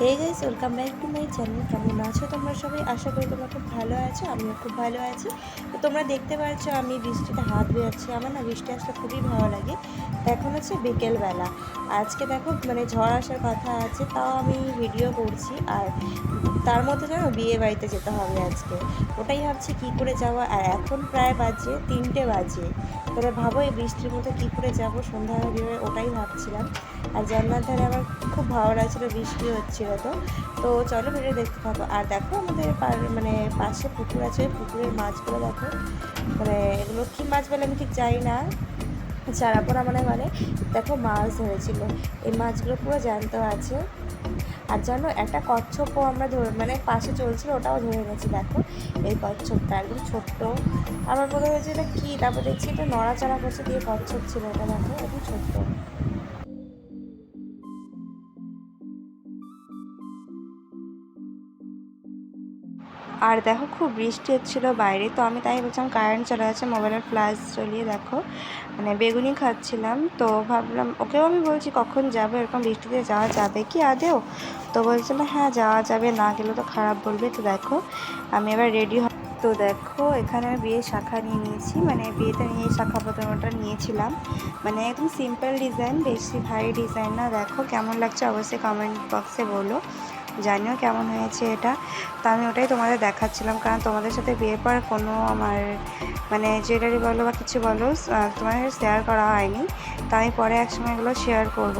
Hey guys welcome back to my channel কেমন আছো তোমরা সবাই? আশা করি তোমরা খুব ভালো আছো, আমিও খুব ভালো আছি। তো তোমরা দেখতে পাচ্ছ আমি বৃষ্টিতে হাত ধুয়াচ্ছি আমার না বৃষ্টি আসলে খুবই ভালো লাগে। এখন হচ্ছে বিকেলবেলা। আজকে দেখো মানে ঝড় আসার কথা আছে, তাও আমি ভিডিও করছি। আর তার মধ্যে যেন বিয়ে বাড়িতে যেতে হবে আজকে। ওটাই ভাবছি কী করে যাওয়া আর এখন প্রায় বাজে তিনটে বাজে। তোমরা ভাবো এই বৃষ্টির মধ্যে কী করে যাব? সন্ধ্যাবেলা বেরোয় ওটাই ভাবছিলাম। আর জানলার ধারে আমার খুব ভালো লাগছিল, বৃষ্টি হচ্ছিল তো। তো চলো ভিডিও দেখতে থাকো। আর দেখো আমাদের মানে পাশে পুকুর আছে, পুকুরের মাছগুলো দেখো। মানে এগুলো কী মাছ বলে আমি ঠিক জানি না। চারাপোনা মানে মানে দেখো মাছ ধরেছিল। এই মাছগুলো পুরো জ্যান্ত আছে। আর যেন একটা কচ্ছপও আমরা ধরে মানে পাশে চলছিল, ওটাও ধরে এনেছি, দেখো। এই কচ্ছপটা একদম ছোট্ট। আমার মনে হয়েছে এটা কী? তারপর দেখছি এটা নড়াচড়া করছে, দিয়ে কচ্ছপ ছিল এটা, দেখো একদম ছোট্ট। আর দেখো খুব বৃষ্টি হচ্ছিল বাইরে, তো আমি তাই বলছিলাম কারেন্ট চলে গেছে, মোবাইলের ফ্ল্যাশ চলিয়ে দেখো। মানে বেগুনি খাচ্ছিলাম, তো ভাবলাম ওকেও আমি বলছি কখন যাব, এরকম বৃষ্টিতে যাওয়া যাবে কি আদেও তো বলছিল হ্যাঁ যাওয়া যাবে, না গেলে তো খারাপ বলবে, তো দেখো। আমি এবার রেডি হ, তো দেখো এখানে আমি বিয়ের শাখা নিয়ে নিয়েছি মানে বিয়েতে নিয়ে শাখা প্রথমটা নিয়েছিলাম। মানে একদম সিম্পল ডিজাইন বেশি ভারী ডিজাইন না, দেখো কেমন লাগছে অবশ্যই কমেন্ট বক্সে বলো। জানিও কেমন হয়েছে এটা। তো আমি ওটাই তোমাদের দেখাচ্ছিলাম, কারণ তোমাদের সাথে বিয়ের পর কোনো আমার মানে জুয়েলারি বলো বা কিছু বলো তোমাদের শেয়ার করা হয়নি। তো আমি পরে একসময় এগুলো শেয়ার করব।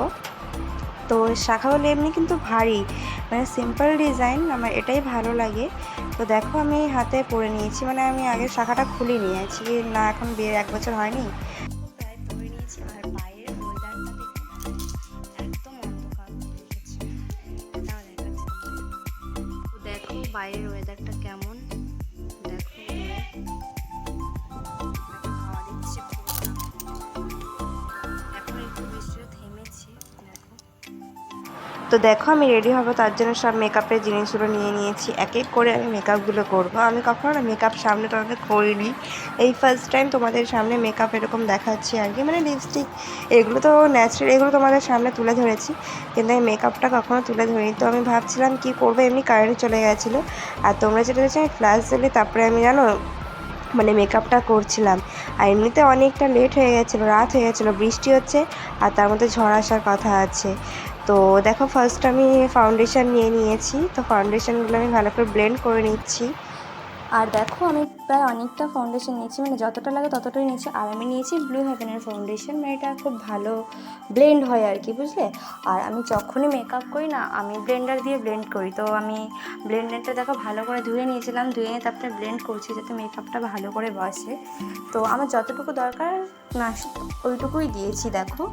তো শাখা শাখাগুলো এমনি কিন্তু ভারী মানে সিম্পল ডিজাইন আমার এটাই ভালো লাগে। তো দেখো আমি হাতে পরে নিয়েছি মানে আমি আগে শাখাটা খুলে নিয়েছি না এখন বিয়ের এক বছর হয়নি। বাইরের ওয়েদারটা তো দেখো, আমি রেডি হব, তার জন্য সব মেকআপের জিনিসগুলো নিয়ে নিয়েছি। এক এক করে আমি মেকআপগুলো করব। আমি কখনো না মেকআপ সামনে তোমাদের করিনি। এই ফার্স্ট টাইম তোমাদের সামনে মেকআপ এরকম দেখাচ্ছি আর কি। মানে লিপস্টিক এগুলো তো ন্যাচারাল এগুলো তোমাদের সামনে তুলে ধরেছি। কিন্তু আমি মেকআপটা কখনো তুলে ধরিনি। তো আমি ভাবছিলাম কি করব, এমনি কারেন্ট চলে গেছিল। আর তোমরা যেটা আমি ফ্ল্যাশ দিলে, তারপরে আমি জানো মানে মেকআপটা করছিলাম। আর এমনিতে অনেকটা লেট হয়ে গেছিল, রাত হয়ে গেছিল, বৃষ্টি হচ্ছে আর তার মধ্যে ঝড় আসার কথা আছে। তো দেখো ফার্স্ট আমি ফাউন্ডেশন নিয়ে নিয়েছি, তো ফাউন্ডেশনগুলো আমি ভালো করে ব্লেন্ড করে নিচ্ছি। আর দেখো আমি প্রায় অনেকটা ফাউন্ডেশন নিয়েছি মানে যতটা লাগে ততটাই নিয়েছি। আর আমি নিয়েছি ব্লু হেভেনের ফাউন্ডেশন মানে এটা খুব ভালো ব্লেন্ড হয় আর কি, বুঝলে? আর আমি যখনই মেকআপ করি না, আমি ব্লেন্ডার দিয়ে ব্লেন্ড করি। তো আমি ব্লেন্ডারটা দেখো ভালো করে ধুয়ে নিয়েছিলাম, ধুয়ে নিয়ে তারপরে ব্লেন্ড করছি যাতে মেকআপটা ভালো করে বসে। তো আমার যতটুকু দরকার, না, ওইটুকুই দিয়েছি, দেখো।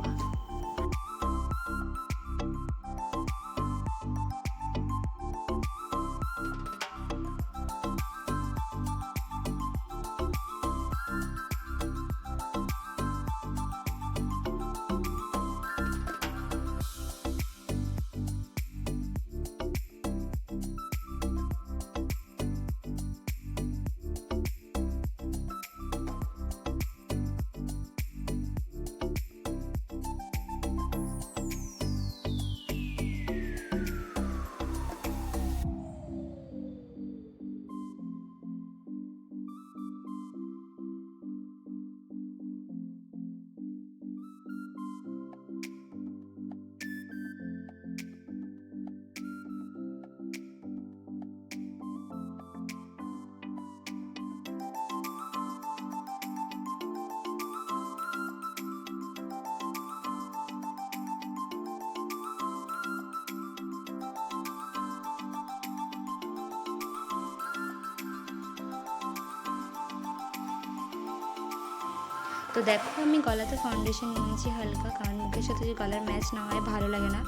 তো দেখো, আমি গলাতে ফাউন্ডেশন নিয়েছি হালকা, কারণ মুখের সাথে যদি গলার ম্যাচ না হয় ভালো লাগে না।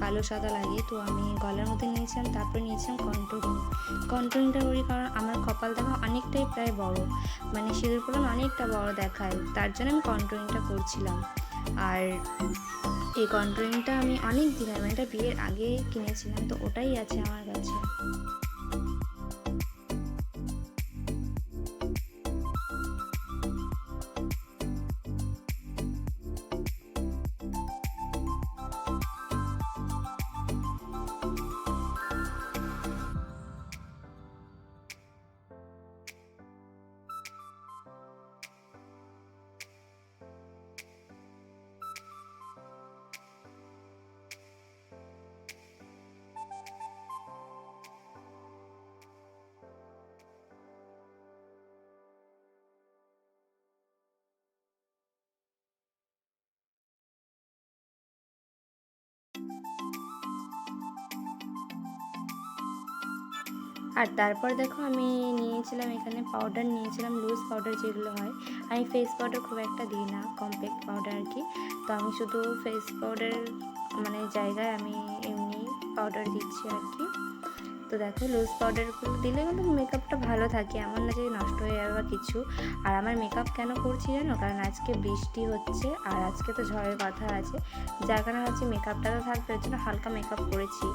কালো, সাদা লাগে, তো আমি গলার মধ্যে নিয়েছিলাম, তারপরে নিয়েছিলাম কন্ট্রোলিং কন্ট্রোলিংটা করি কারণ আমার কপাল দেখা অনেকটাই প্রায় বড় মানে সিঁদুর পরলাম অনেকটা বড় দেখায়, তার জন্য আমি কন্ট্রোলিংটা করছিলাম। আর এই কন্ট্রোলিংটা আমি অনেক দিন মানে এটা বিয়ের আগে কিনেছিলাম, তো ওটাই আছে আমার কাছে। আর তারপর দেখো আমি নিয়েছিলাম এখানে পাউডার নিয়েছিলাম লুজ পাউডার যেগুলো হয়। আমি ফেস পাউডার খুব একটা দিই না কম্প্যাক্ট পাউডার আর কি। তো আমি শুধু ফেস পাউডার মানে জায়গায় আমি এমনি পাউডার দিচ্ছি আর কি। তো দেখো লুজ পাউডারগুলো দিলে কিন্তু মেকআপটা ভালো থাকে, এমন না যে নষ্ট হয়ে যাবে বা কিছু। আর আমার মেকআপ কেন করছি জানো? কারণ আজকে বৃষ্টি হচ্ছে আর আজকে তো ঝড়ের কথা আছে। যার কারণে হচ্ছে মেকআপটা তো থাকবে, ওর জন্য হালকা মেকআপ করেছি।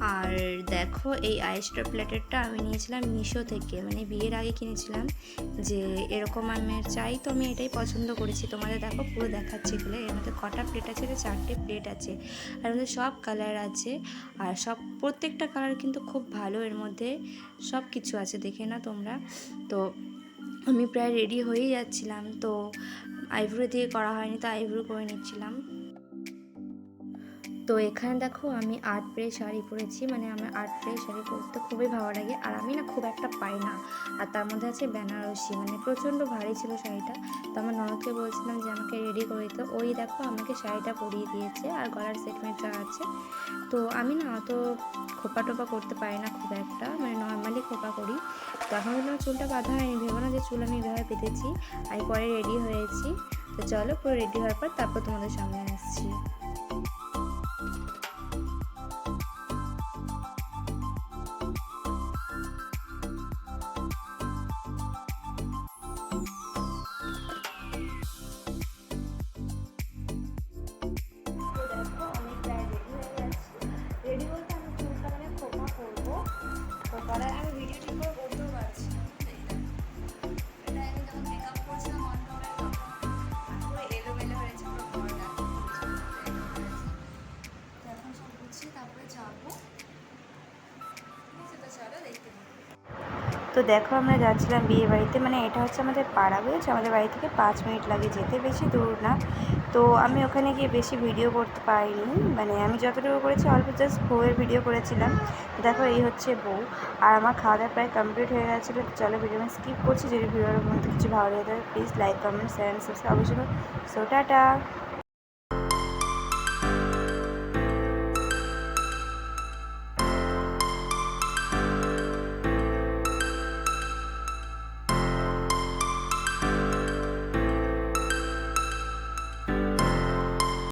আর দেখো এই আইসড্রপ প্লেটারটা আমি নিয়েছিলাম মিশো থেকে। মানে বিয়ের আগে কিনেছিলাম যে এরকম আমি চাই, তো আমি এটাই পছন্দ করেছি। তোমাদের দেখো পুরো দেখাচ্ছি এগুলো। এর মধ্যে কটা প্লেট আছে? এটা চারটে প্লেট আছে। আর মধ্যে সব কালার আছে। আর সব, প্রত্যেকটা কালার কিন্তু খুব ভালো। এর মধ্যে সব কিছু আছে, দেখে না তোমরা। তো আমি প্রায় রেডি হয়েই যাচ্ছিলাম। তো আইব্রো দিয়ে করা হয়নি, তো আইব্রো করে নিচ্ছিলাম। তো এখানে দেখো আমি আর্ট প্রে শাড়ি পরেছি মানে আমার আর্ট প্রে শাড়ি পরতে খুবই ভালো লাগে। আর আমি না খুব একটা পাই না। আর তার মধ্যে আছে বেনারসি মানে প্রচণ্ড ভারী ছিল শাড়িটা। তো আমার ননদকে বলছিলাম যে আমাকে রেডি করে দিতে। ওই দেখো আমাকে শাড়িটা পরিয়ে দিয়েছে আর গলার সেটমেন্টটা আছে। তো আমি না অত খোপা টোপা করতে পারি না খুব একটা মানে নর্মালি খোপা করি। তো এখন আমার চুলটা বাঁধা হয়নি, ভেবো না যে চুল আমি এভাবে বেঁধেছি। আমি পরে রেডি হয়েছি। তো চলো পুরো রেডি হওয়ার পর তারপর তোমাদের সামনে আসছি। তো দেখো আমরা যাচ্ছিলাম বিয়ে বাড়িতে মানে এটা হচ্ছে আমাদের পাড়া, বুঝেছ? আমাদের বাড়ি থেকে পাঁচ মিনিট লাগে যেতে, বেশি দূর না। তো আমি ওখানে গিয়ে বেশি ভিডিও করতে পারিনি। মানে আমি যতটুকু করেছি, অল্প জাস্ট বউয়ের ভিডিও করেছিলাম। দেখো এই হচ্ছে বউ। আর আমার খাওয়া দাওয়া প্রায় কমপ্লিট হয়ে গেছিল। চলো ভিডিও আমি স্কিপ করছি। যদি ভিডিওর মধ্যে কিছু ভালো লেগে please like comment share subscribe অবশ্যই সো টাটা!